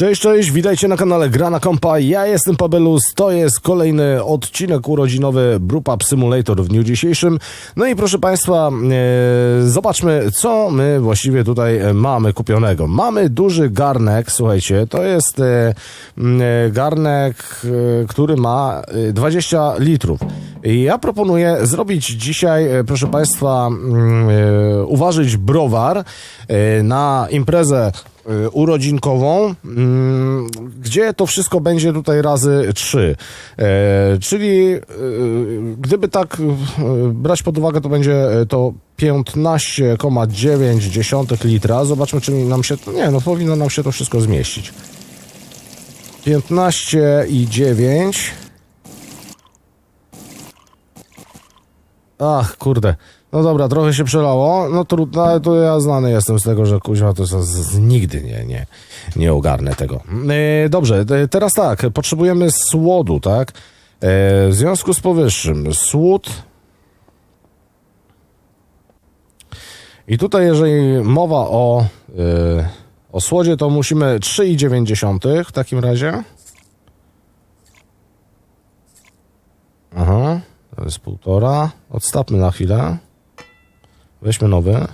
Cześć, cześć, witajcie na kanale Gra na Kompa. Ja jestem Pabelus, to jest kolejny odcinek urodzinowy Brewpub Simulator w dniu dzisiejszym. No i proszę Państwa, e, zobaczmy, co my właściwie tutaj mamy kupionego. Mamy duży garnek, słuchajcie, to jest e, e, garnek, e, który ma e, 20 litrów. I ja proponuję zrobić dzisiaj, e, proszę Państwa, e, uważać browar e, na imprezę urodzinkową, mm, gdzie to wszystko będzie tutaj razy 3. E, czyli y, gdyby tak y, brać pod uwagę, to będzie e, to 15,9 litra. Zobaczmy, czy nam się. Nie, no powinno nam się to wszystko zmieścić. 15,9 Ach, kurde. No dobra, trochę się przelało. No trudno, ale to ja znany jestem z tego, że kuźwa to z, z, nigdy nie, nie, nie ogarnę tego. E, dobrze, e, teraz tak, potrzebujemy słodu, tak? E, w związku z powyższym, słód. I tutaj, jeżeli mowa o, e, o słodzie, to musimy 3,9 w takim razie. Aha, to jest półtora. Odstawmy na chwilę. Weźmy nowy.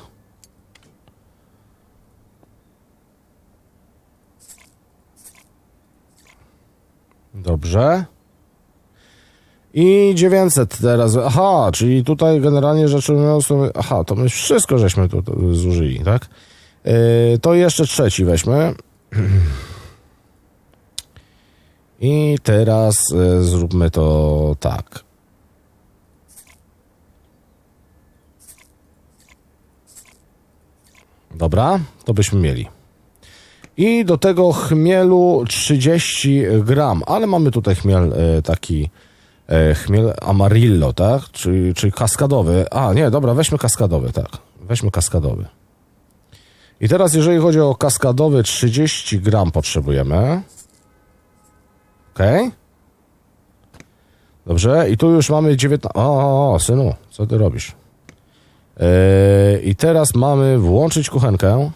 Dobrze. I 900 teraz. Aha, czyli tutaj generalnie rzecz my, aha, to my wszystko żeśmy tu, zużyli, tak? Yy, to jeszcze trzeci weźmy. I teraz y, zróbmy to tak. Dobra, to byśmy mieli. I do tego chmielu 30 gram, ale mamy tutaj chmiel e, taki e, chmiel amarillo, tak? Czyli, czyli kaskadowy. A, nie, dobra, weźmy kaskadowy, tak. Weźmy kaskadowy. I teraz jeżeli chodzi o kaskadowy 30 gram potrzebujemy. Okej. Dobrze, i tu już mamy 19... O, o, o, synu, co ty robisz? Yy, I teraz mamy włączyć kuchenkę.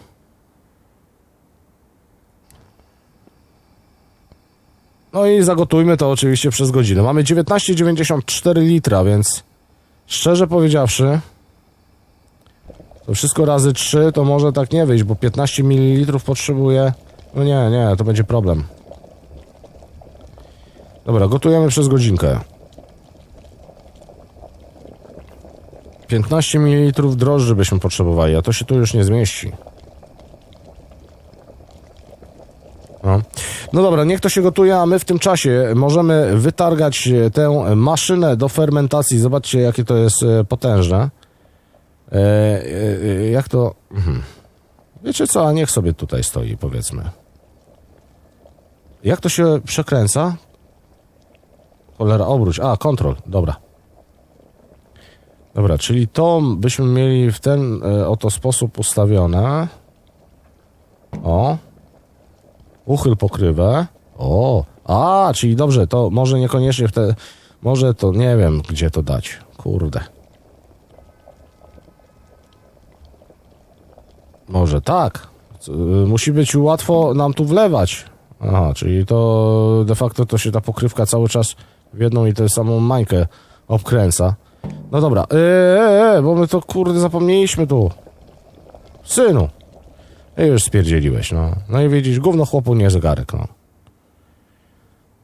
No i zagotujmy to oczywiście przez godzinę. Mamy 19,94 litra, więc szczerze powiedziawszy, to wszystko razy 3 to może tak nie wyjść, bo 15 ml potrzebuje. No nie, nie, to będzie problem. Dobra, gotujemy przez godzinkę. 15 ml drożdży byśmy potrzebowali, a to się tu już nie zmieści. No. no dobra, niech to się gotuje, a my w tym czasie możemy wytargać e, tę maszynę do fermentacji. Zobaczcie, jakie to jest e, potężne. E, e, e, jak to... Mhm. Wiecie co, a niech sobie tutaj stoi, powiedzmy. Jak to się przekręca? Cholera, obróć. A, kontrol, dobra. Dobra, czyli to byśmy mieli w ten e, oto sposób ustawione. O. Uchyl pokrywę. O. A, czyli dobrze, to może niekoniecznie w te... Może to, nie wiem, gdzie to dać. Kurde. Może tak. Y, Musi być łatwo nam tu wlewać. Aha, czyli to de facto to się ta pokrywka cały czas w jedną i tę samą mańkę obkręca. No dobra, eee, e, bo my to kurde zapomnieliśmy tu. Synu. I już spierdzieliłeś, no. No i widzisz, gówno chłopu nie zegarek, no.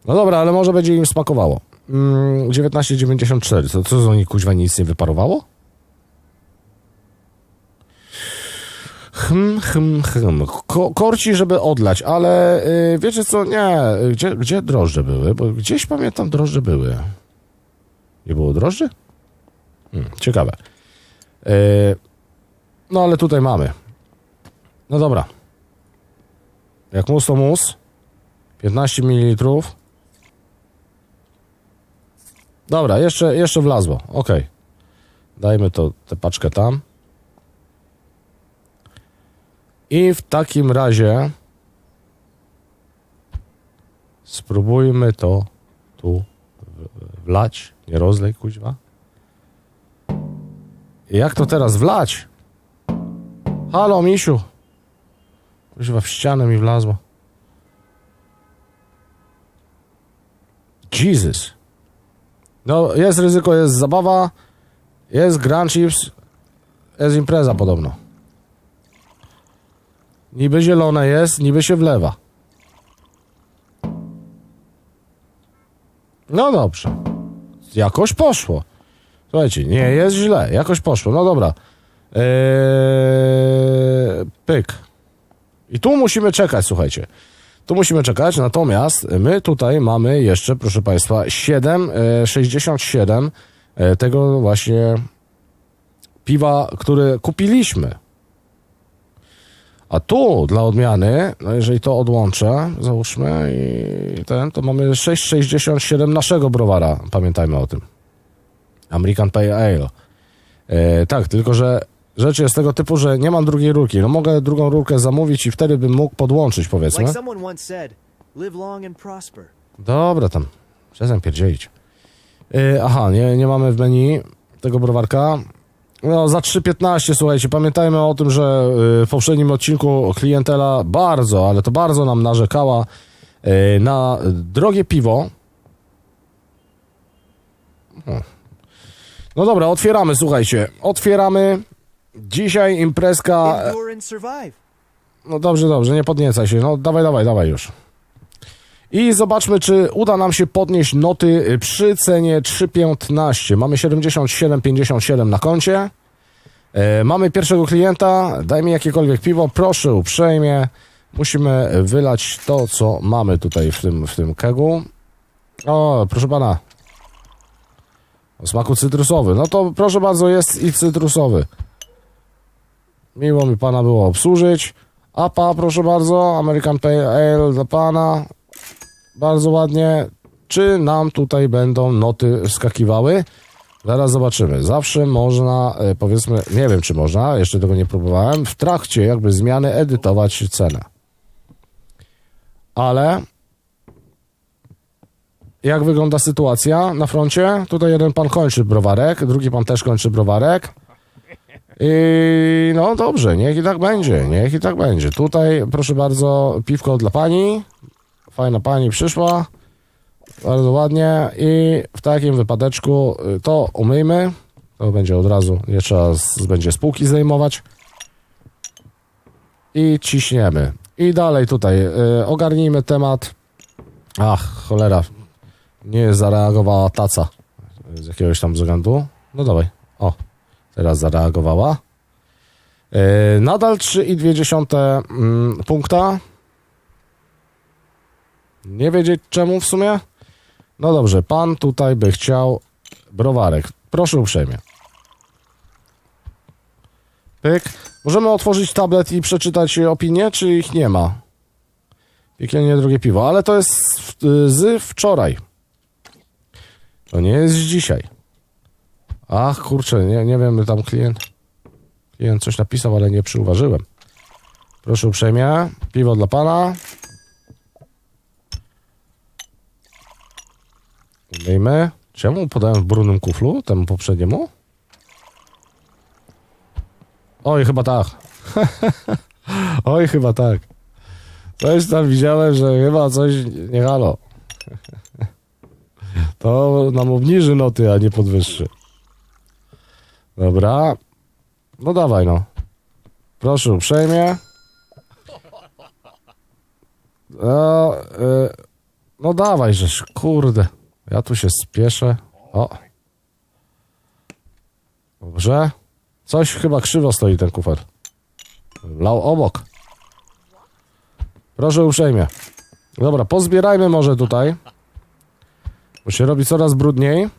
No dobra, ale może będzie im smakowało. Mm, 19,94. Co, co z oni kuźwa nic nie wyparowało? Hm, hm, hm. Ko korci, żeby odlać, ale y, wiecie co, nie. Gdzie, gdzie drożdże były? Bo gdzieś pamiętam drożdże były. Nie było drożdży? Hmm, ciekawe. Yy, no ale tutaj mamy. No dobra. Jak mus to mus. 15 ml. Dobra, jeszcze, jeszcze wlazło. Ok. Dajmy to tę paczkę tam. I w takim razie spróbujmy to tu wlać. Nie rozlej, kuźwa. Jak to teraz wlać? Halo, misiu. Kuźwa, w ścianę mi wlazło. Jesus. No, jest ryzyko, jest zabawa, jest Grand Chips, jest impreza podobno. Niby zielone jest, niby się wlewa. No dobrze. Jakoś poszło. Słuchajcie, nie jest źle, jakoś poszło. No dobra. Eee, pyk. I tu musimy czekać, słuchajcie. Tu musimy czekać, natomiast my tutaj mamy jeszcze, proszę Państwa, 7, e, 67 e, tego właśnie piwa, które kupiliśmy. A tu dla odmiany, no jeżeli to odłączę, załóżmy i ten, to mamy 6,67 naszego browara, pamiętajmy o tym. American Pale Ale. E, tak, tylko że rzecz jest tego typu, że nie mam drugiej rurki. No mogę drugą rurkę zamówić i wtedy bym mógł podłączyć, powiedzmy. Dobra, tam. Przestań pierdzielić. Yy, aha, nie, nie mamy w menu tego browarka. No, za 3,15, słuchajcie, pamiętajmy o tym, że yy, w poprzednim odcinku klientela bardzo, ale to bardzo nam narzekała yy, na drogie piwo. O. No dobra, otwieramy, słuchajcie. Otwieramy. Dzisiaj imprezka... No dobrze, dobrze, nie podniecaj się. No dawaj, dawaj, dawaj już. I zobaczmy, czy uda nam się podnieść noty przy cenie 3,15. Mamy 77,57 na koncie. E, mamy pierwszego klienta. Daj mi jakiekolwiek piwo, proszę uprzejmie. Musimy wylać to, co mamy tutaj w tym, w tym kegu. O, proszę pana. O smaku cytrusowy. No to proszę bardzo, jest i cytrusowy. Miło mi pana było obsłużyć. APA, proszę bardzo, American Pale Ale dla pana. Bardzo ładnie. Czy nam tutaj będą noty wskakiwały? Zaraz zobaczymy. Zawsze można, e, powiedzmy, nie wiem czy można, jeszcze tego nie próbowałem, w trakcie jakby zmiany edytować cenę. Ale jak wygląda sytuacja na froncie? Tutaj jeden pan kończy browarek, drugi pan też kończy browarek. I no dobrze, niech i tak będzie, niech i tak będzie. Tutaj proszę bardzo, piwko dla pani. Fajna pani przyszła. Bardzo ładnie. I w takim wypadeczku y, to umyjmy. To będzie od razu, nie trzeba z, będzie spółki zdejmować. I ciśniemy. I dalej tutaj y, ogarnijmy temat. Ach, cholera. Nie zareagowała taca z jakiegoś tam względu. No dawaj. O, teraz zareagowała. Yy, nadal 3,2 mm, punkta. Nie wiedzieć czemu w sumie. No dobrze, pan tutaj by chciał browarek. Proszę uprzejmie. Pyk. Możemy otworzyć tablet i przeczytać opinię, czy ich nie ma? Piekielnie drugie piwo, ale to jest y, z wczoraj. To nie jest dzisiaj. Ach, kurczę, nie, nie wiem, tam klient. Klient coś napisał, ale nie przyuważyłem. Proszę uprzejmie, piwo dla pana. Umyjmy. Czemu podałem w brudnym kuflu, temu poprzedniemu? Oj, chyba tak. Oj, chyba tak. Coś tam widziałem, że chyba coś nie halo. To nam obniży noty, a nie podwyższy. Dobra. No dawaj, no. Proszę uprzejmie. No, y, no dawaj, żeż, kurde. Ja tu się spieszę. O. Dobrze. Coś chyba krzywo stoi ten kufer. Lał obok. Proszę uprzejmie. Dobra, pozbierajmy może tutaj. Bo się robi coraz brudniej.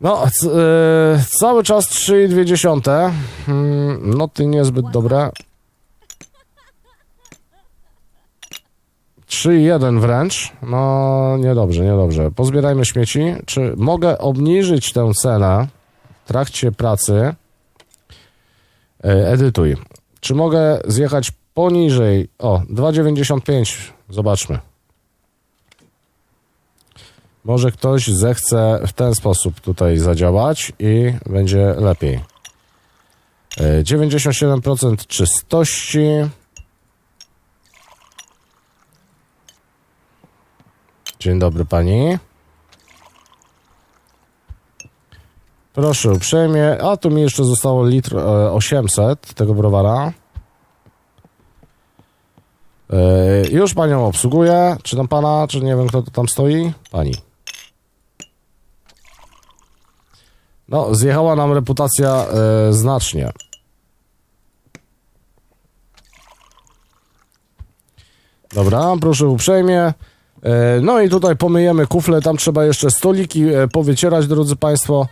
No, yy, cały czas 3,2. Hmm, noty niezbyt dobre. 3,1 wręcz. No, niedobrze, niedobrze. Pozbierajmy śmieci. Czy mogę obniżyć tę cenę w trakcie pracy? Yy, edytuj. Czy mogę zjechać poniżej? O, 2,95. Zobaczmy. Może ktoś zechce w ten sposób tutaj zadziałać i będzie lepiej. E, 97% czystości. Dzień dobry pani. Proszę uprzejmie. A tu mi jeszcze zostało litr e, 800 tego browara. E, już panią obsługuję. Czy tam pana, czy nie wiem kto tu tam stoi? Pani. No, zjechała nam reputacja e, znacznie. Dobra, proszę uprzejmie. E, No i tutaj pomyjemy kufle, tam trzeba jeszcze stoliki powycierać, drodzy Państwo.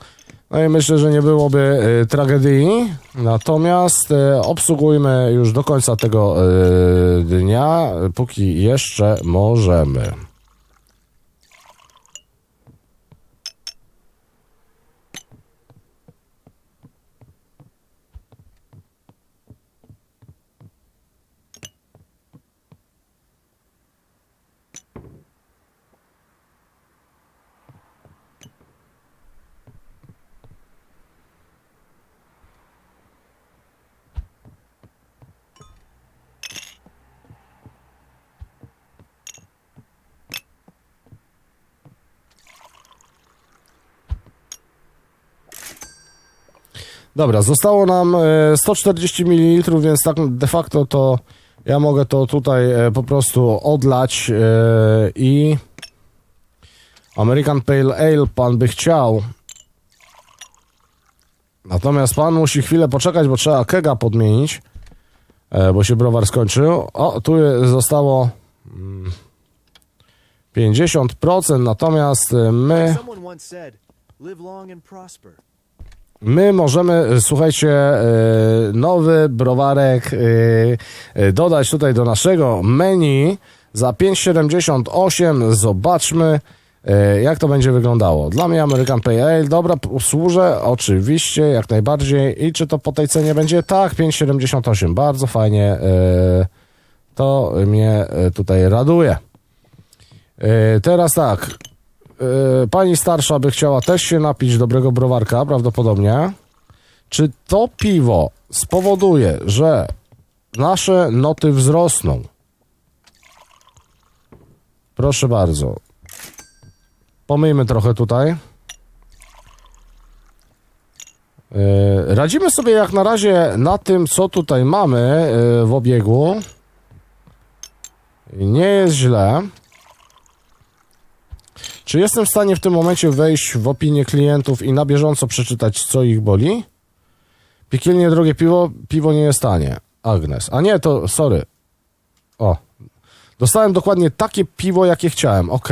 No i myślę, że nie byłoby e, tragedii. Natomiast e, obsługujmy już do końca tego e, dnia, póki jeszcze możemy. Dobra, zostało nam e, 140 ml, więc tak de facto to ja mogę to tutaj e, po prostu odlać e, i American Pale Ale pan by chciał. Natomiast pan musi chwilę poczekać, bo trzeba kega podmienić, e, bo się browar skończył. O, tu zostało mm, 50%, natomiast e, my... My możemy, słuchajcie, e, nowy browarek e, e, dodać tutaj do naszego menu za 5,78. Zobaczmy, e, jak to będzie wyglądało. Dla mnie American Pale Ale, dobra, służę, oczywiście, jak najbardziej. I czy to po tej cenie będzie? Tak, 5,78. Bardzo fajnie. e, To mnie e, tutaj raduje. E, Teraz tak, pani starsza by chciała też się napić dobrego browarka, prawdopodobnie. Czy to piwo spowoduje, że nasze noty wzrosną? Proszę bardzo. Pomyjmy trochę tutaj. Yy, Radzimy sobie jak na razie na tym, co tutaj mamy yy, w obiegu. Nie jest źle. Czy jestem w stanie w tym momencie wejść w opinię klientów i na bieżąco przeczytać, co ich boli? Piekielnie drogie piwo, piwo nie jest tanie. Agnes. A nie, to sorry. O. Dostałem dokładnie takie piwo, jakie chciałem. Ok.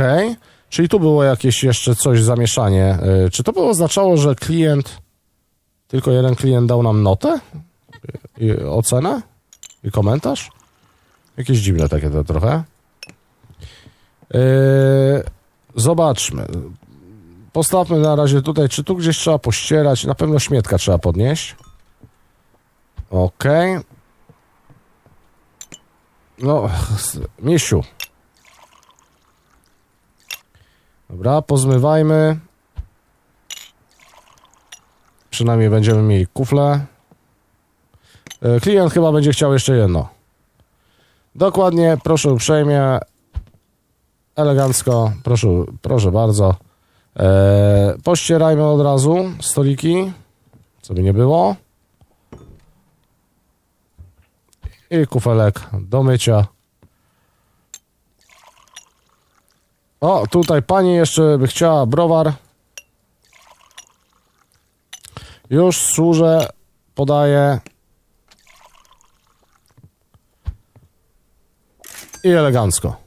Czyli tu było jakieś jeszcze coś, zamieszanie. Yy, Czy to by oznaczało, że klient, tylko jeden klient dał nam notę? I ocenę? I komentarz? Jakieś dziwne takie to trochę. Yy, Zobaczmy. Postawmy na razie tutaj, czy tu gdzieś trzeba pościerać. Na pewno śmietka trzeba podnieść. Ok. No, misiu. Dobra, pozmywajmy. Przynajmniej będziemy mieli kufle. E, Klient chyba będzie chciał jeszcze jedno. Dokładnie, proszę uprzejmie elegancko, proszę, proszę bardzo. E, pościerajmy od razu stoliki, co by nie było. I kufelek do mycia. O, tutaj pani jeszcze by chciała browar. Już służę, podaję. I elegancko.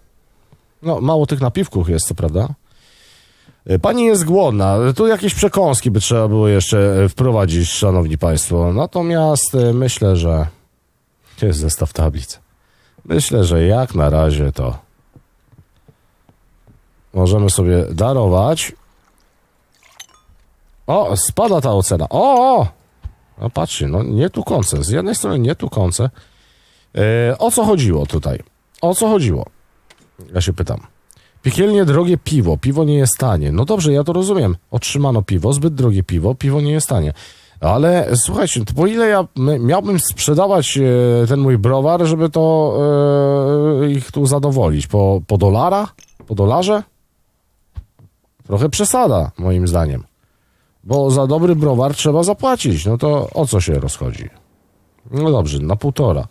No, mało tych napiwków jest, co prawda. E, Pani jest głodna. Tu jakieś przekąski by trzeba było jeszcze e, wprowadzić, szanowni państwo. Natomiast e, myślę, że... Gdzie jest zestaw tablic? Myślę, że jak na razie to możemy sobie darować. O, spada ta ocena. O, o! No patrzcie, no nie tu końce. Z jednej strony nie tu końce. E, o co chodziło tutaj? O co chodziło? Ja się pytam. Piekielnie drogie piwo. Piwo nie jest tanie. No dobrze, ja to rozumiem. Otrzymano piwo, zbyt drogie piwo, piwo nie jest tanie. Ale słuchajcie, po ile ja miałbym sprzedawać e, ten mój browar, żeby to e, ich tu zadowolić? Po, po dolara? Po dolarze? trochę przesada, moim zdaniem. Bo za dobry browar trzeba zapłacić. No to o co się rozchodzi? No dobrze, na półtora.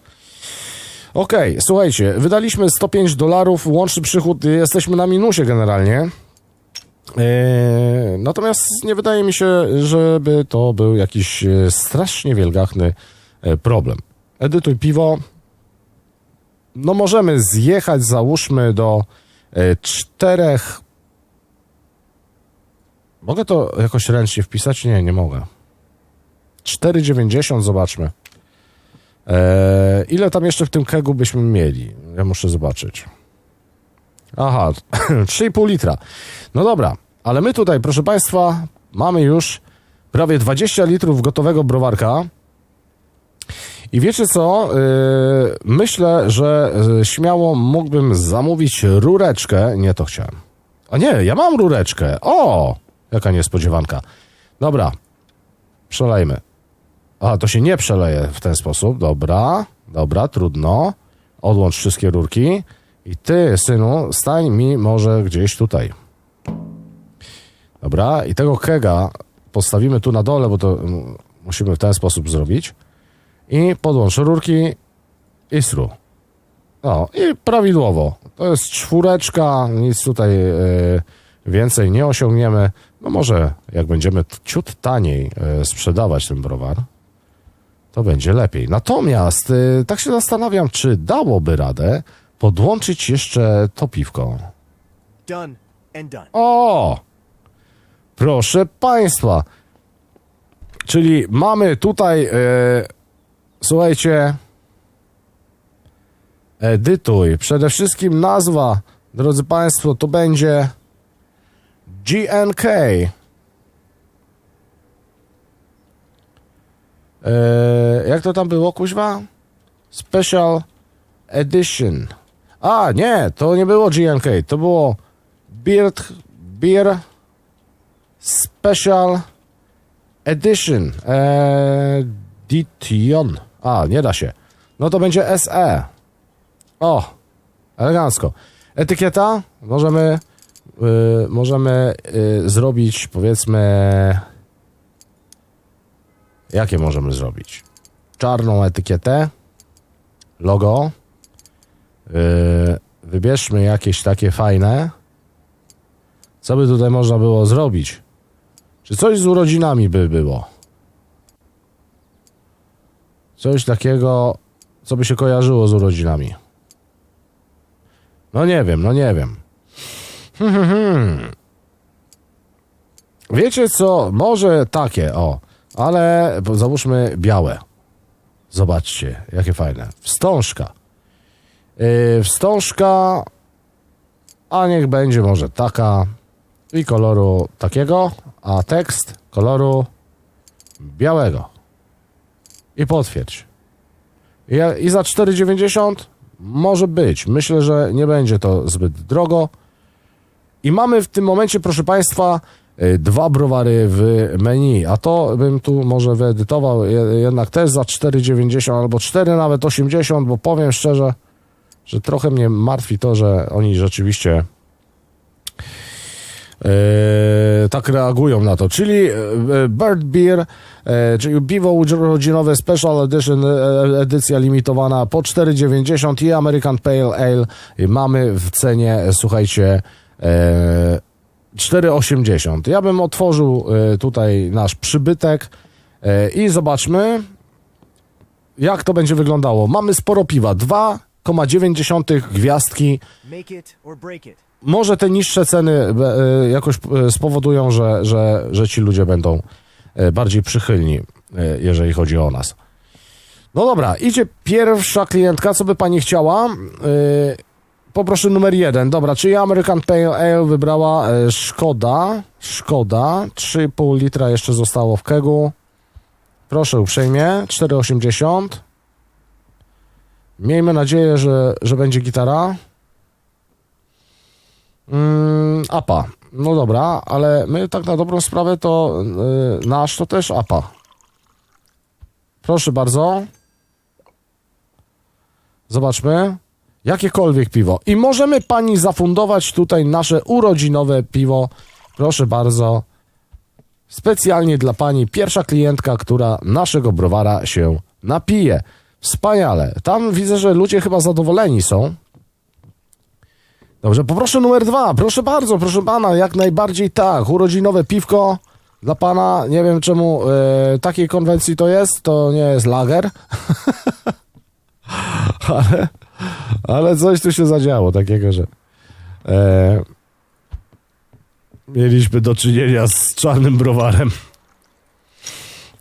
Okej, słuchajcie, wydaliśmy 105 dolarów, łączny przychód, jesteśmy na minusie generalnie. Eee, natomiast nie wydaje mi się, żeby to był jakiś e, strasznie wielgachny e, problem. Edytuj piwo. No możemy zjechać, załóżmy, do e, czterech. Mogę to jakoś ręcznie wpisać? Nie, nie mogę. 4,90 zobaczmy. Eee, ile tam jeszcze w tym kegu byśmy mieli? Ja muszę zobaczyć. Aha, 3,5 litra. No dobra, ale my tutaj, proszę Państwa, mamy już prawie 20 litrów gotowego browarka. I wiecie co? Yy, myślę, że yy, śmiało mógłbym zamówić rureczkę. Nie, to chciałem. A nie, ja mam rureczkę. O! Jaka niespodziewanka. Dobra, przelejmy. A, to się nie przeleje w ten sposób. Dobra, dobra, trudno. Odłącz wszystkie rurki. I ty, synu, stań mi może gdzieś tutaj. Dobra, i tego kega postawimy tu na dole, bo to mm, musimy w ten sposób zrobić. I podłącz rurki i sru. No, i prawidłowo. To jest czwóreczka, nic tutaj e, więcej nie osiągniemy. No może jak będziemy ciut taniej e, sprzedawać ten browar, to będzie lepiej. Natomiast e, tak się zastanawiam, czy dałoby radę podłączyć jeszcze to piwko. Done and done. O! Proszę Państwa. Czyli mamy tutaj, e, słuchajcie, edytuj. Przede wszystkim nazwa, drodzy Państwo, to będzie GNK. E, jak to tam było, kuźwa? Special Edition. A, nie, to nie było GNK, to było Beard, Beer Special Edition Edition. A, nie da się. No to będzie SE. O, elegancko. Etykieta możemy y, możemy y, zrobić powiedzmy jakie możemy zrobić? Czarną etykietę, logo. Y, wybierzmy jakieś takie fajne. Co by tutaj można było zrobić? Czy coś z urodzinami by było? Coś takiego, co by się kojarzyło z urodzinami. No nie wiem, no nie wiem. Hmm, hmm, hmm. Wiecie co? Może takie, o. Ale załóżmy białe. Zobaczcie, jakie fajne. Wstążka. Yy, wstążka, a niech będzie może taka i koloru takiego, a tekst koloru białego. I potwierdź. I, i za 4,90 może być. Myślę, że nie będzie to zbyt drogo. I mamy w tym momencie, proszę Państwa, dwa browary w menu, a to bym tu może wyedytował je- jednak też za 4,90 albo 4 nawet 80, bo powiem szczerze, że trochę mnie martwi to, że oni rzeczywiście e, tak reagują na to. Czyli e, Bird Beer, e, czyli piwo rodzinowe Special Edition, e, edycja limitowana po 4,90 i American Pale Ale mamy w cenie, słuchajcie, e, 4,80. Ja bym otworzył e, tutaj nasz przybytek e, i zobaczmy, jak to będzie wyglądało. Mamy sporo piwa, 2,9 gwiazdki. Make it or break it. Może te niższe ceny e, jakoś spowodują, że, że, że ci ludzie będą bardziej przychylni, jeżeli chodzi o nas. No dobra, idzie pierwsza klientka, co by pani chciała? Poproszę numer jeden. Dobra, czyli American Pale Ale wybrała e, Szkoda. Szkoda. 3,5 litra jeszcze zostało w kegu. Proszę uprzejmie. 4,80. Miejmy nadzieję, że, że będzie gitara. Mm, APA. No dobra, ale my tak na dobrą sprawę to y, nasz to też APA. Proszę bardzo. Zobaczmy. Jakiekolwiek piwo. I możemy pani zafundować tutaj nasze urodzinowe piwo Proszę bardzo. Specjalnie dla pani pierwsza klientka, która naszego browara się napije. Wspaniale. Tam widzę, że ludzie chyba zadowoleni są. Dobrze, poproszę numer dwa. Proszę bardzo, proszę pana, jak najbardziej tak. Urodzinowe piwko dla pana. Nie wiem czemu e, takiej konwencji to jest. To nie jest lager. ale, ale coś tu się zadziało takiego, że e, mieliśmy do czynienia z czarnym browarem.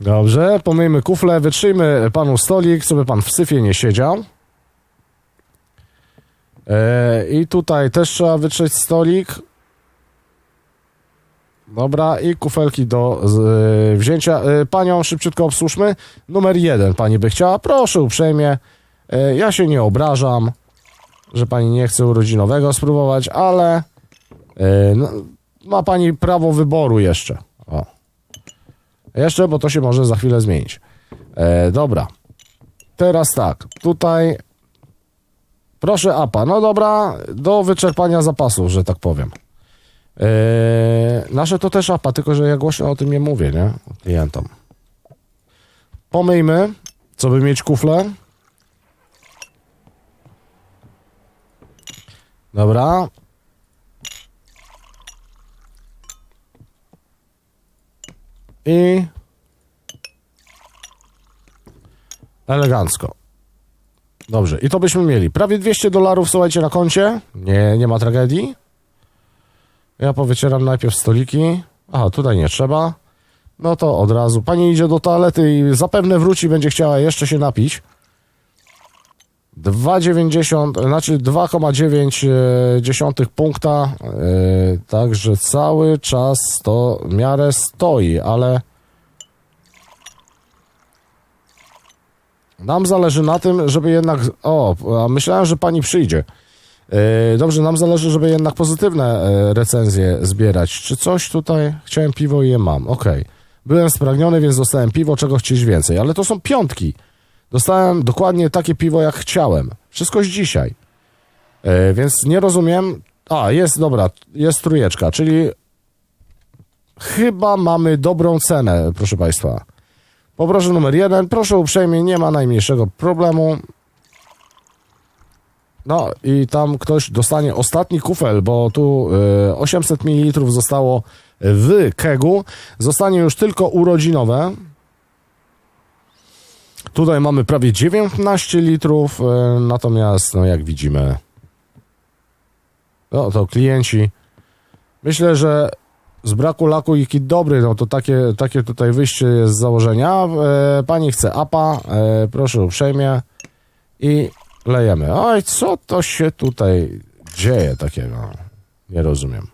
Dobrze, pomyjmy kufle, wytrzyjmy panu stolik, żeby pan w syfie nie siedział. E, I tutaj też trzeba wytrzeć stolik. Dobra, i kufelki do e, wzięcia. E, panią szybciutko obsłużmy. Numer jeden pani by chciała. Proszę uprzejmie. E, ja się nie obrażam, że pani nie chce urodzinowego spróbować, ale e, no, ma pani prawo wyboru jeszcze. O. Jeszcze, bo to się może za chwilę zmienić. E, dobra. Teraz tak. Tutaj Proszę APA. No dobra, do wyczerpania zapasów, że tak powiem. Eee, nasze to też APA, tylko że ja głośno o tym nie mówię, nie? Klientom. Pomyjmy, co by mieć kufle. Dobra. I elegancko. Dobrze, i to byśmy mieli. Prawie 200 dolarów, słuchajcie, na koncie. Nie, nie ma tragedii. Ja powycieram najpierw stoliki. Aha, tutaj nie trzeba. No to od razu. Pani idzie do toalety i zapewne wróci, będzie chciała jeszcze się napić. 2,90, znaczy 2,9 punkta. Yy, także cały czas to w miarę stoi, ale Nam zależy na tym, żeby jednak. O, myślałem, że pani przyjdzie. E, Dobrze, nam zależy, żeby jednak pozytywne e, recenzje zbierać. Czy coś tutaj. Chciałem piwo i je mam. Okej. Byłem spragniony, więc dostałem piwo, czego chcieć więcej. Ale to są piątki. Dostałem dokładnie takie piwo, jak chciałem. Wszystko z dzisiaj. E, Więc nie rozumiem. A, jest, dobra, jest trójeczka, czyli chyba mamy dobrą cenę, proszę Państwa. Poproszę numer jeden. Proszę uprzejmie, nie ma najmniejszego problemu. No i tam ktoś dostanie ostatni kufel, bo tu y, 800 ml zostało w kegu. Zostanie już tylko urodzinowe. Tutaj mamy prawie 19 litrów, y, natomiast no jak widzimy, no to klienci. Myślę, że z braku laku i kit dobry, no to takie, takie tutaj wyjście jest z założenia. E, pani chce apa, e, proszę uprzejmie i lejemy. Oj, co to się tutaj dzieje takiego? Nie rozumiem.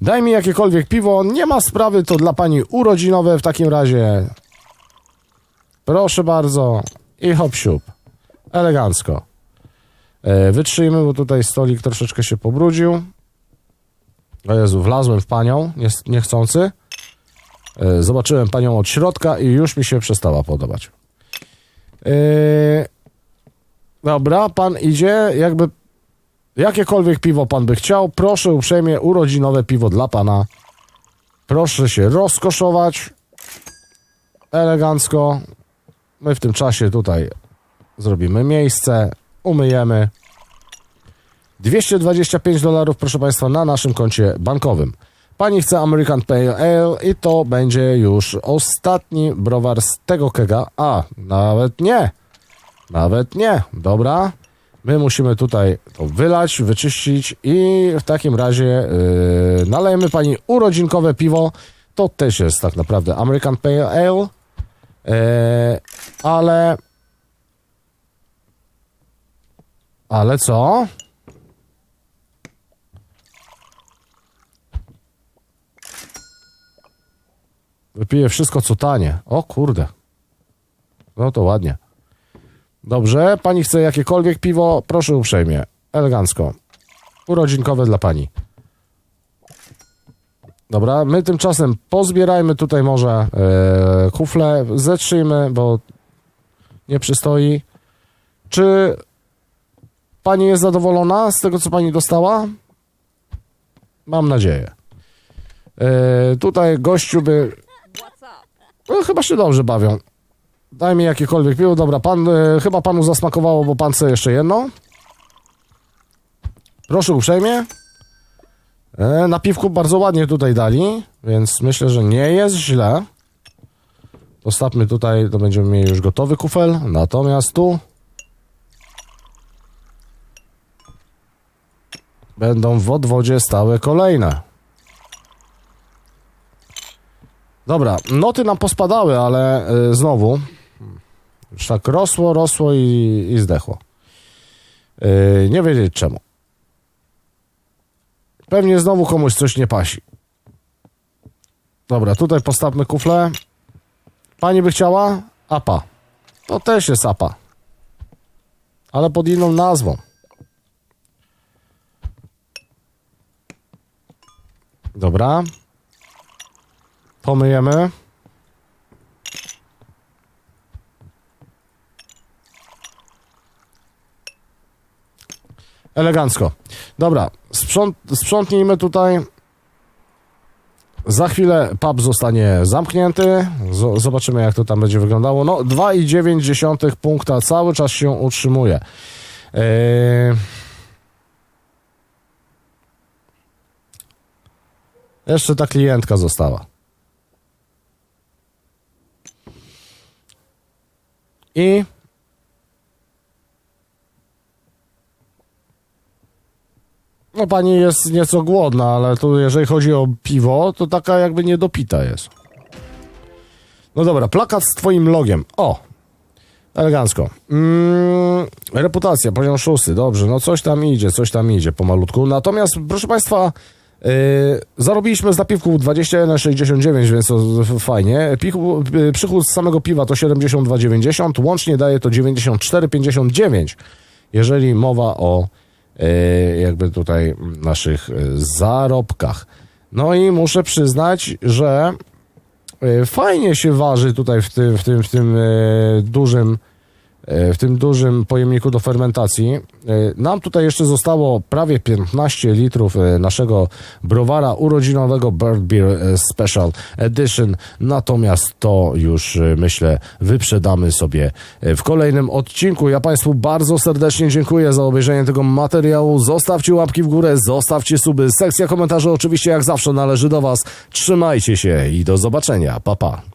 Daj mi jakiekolwiek piwo, nie ma sprawy, to dla pani urodzinowe w takim razie. Proszę bardzo. I hop siup. Elegancko. E, wytrzyjmy, bo tutaj stolik troszeczkę się pobrudził. O Jezu, wlazłem w panią, nie- niechcący. E, Zobaczyłem panią od środka i już mi się przestała podobać. E, Dobra, pan idzie, jakby jakiekolwiek piwo pan by chciał, proszę uprzejmie, urodzinowe piwo dla pana. Proszę się rozkoszować. Elegancko. My w tym czasie tutaj zrobimy miejsce, umyjemy. 225 dolarów, proszę Państwa, na naszym koncie bankowym. Pani chce American Pale Ale i to będzie już ostatni browar z tego kega. A, nawet nie. Nawet nie. Dobra. My musimy tutaj to wylać, wyczyścić i w takim razie yy, nalejemy Pani urodzinkowe piwo. To też jest tak naprawdę American Pale Ale. Yy, ale... Ale co? Wypiję wszystko, co tanie. O kurde. No to ładnie. Dobrze, pani chce jakiekolwiek piwo? Proszę uprzejmie. Elegancko. Urodzinkowe dla pani. Dobra, my tymczasem pozbierajmy tutaj może e, kufle, zetrzyjmy, bo nie przystoi. Czy pani jest zadowolona z tego, co pani dostała? Mam nadzieję. E, tutaj gościu by... No, chyba się dobrze bawią. Daj mi jakiekolwiek piwo. Dobra, pan, e, chyba panu zasmakowało, bo pan chce jeszcze jedno. Proszę uprzejmie. E, na piwku bardzo ładnie tutaj dali, więc myślę, że nie jest źle. Postawmy tutaj, to będziemy mieli już gotowy kufel. Natomiast tu będą w odwodzie stałe kolejne. Dobra, noty nam pospadały, ale y, znowu już tak rosło, rosło i, i zdechło. Y, nie wiedzieć czemu. Pewnie znowu komuś coś nie pasi. Dobra, tutaj postawmy kuflę. Pani by chciała? Apa. To też jest apa. Ale pod inną nazwą. Dobra. Pomyjemy. Elegancko. Dobra, sprząt, sprzątnijmy tutaj. Za chwilę pub zostanie zamknięty. Z, zobaczymy, jak to tam będzie wyglądało. No, 2,9 punkta cały czas się utrzymuje. Yy... Jeszcze ta klientka została. I no pani jest nieco głodna, ale tu jeżeli chodzi o piwo, to taka jakby niedopita jest. No dobra, plakat z twoim logiem. O! Elegancko. Mm, reputacja, poziom szósty, dobrze, no coś tam idzie, coś tam idzie pomalutku. Natomiast, proszę Państwa, yy, zarobiliśmy z napiwków 21,69, więc to fajnie. Pichu, yy, przychód z samego piwa to 72,90, łącznie daje to 94,59, jeżeli mowa o jakby tutaj naszych yy, zarobkach. No i muszę przyznać, że E, fajnie się waży tutaj w tym, w tym, w tym e, dużym e, w tym dużym pojemniku do fermentacji. E, Nam tutaj jeszcze zostało prawie 15 litrów e, naszego browara urodzinowego Bird Beer e, Special Edition, natomiast to już e, myślę wyprzedamy sobie e, w kolejnym odcinku. Ja Państwu bardzo serdecznie dziękuję za obejrzenie tego materiału. Zostawcie łapki w górę, zostawcie suby. Sekcja komentarzy oczywiście jak zawsze należy do Was. Trzymajcie się i do zobaczenia. Pa pa.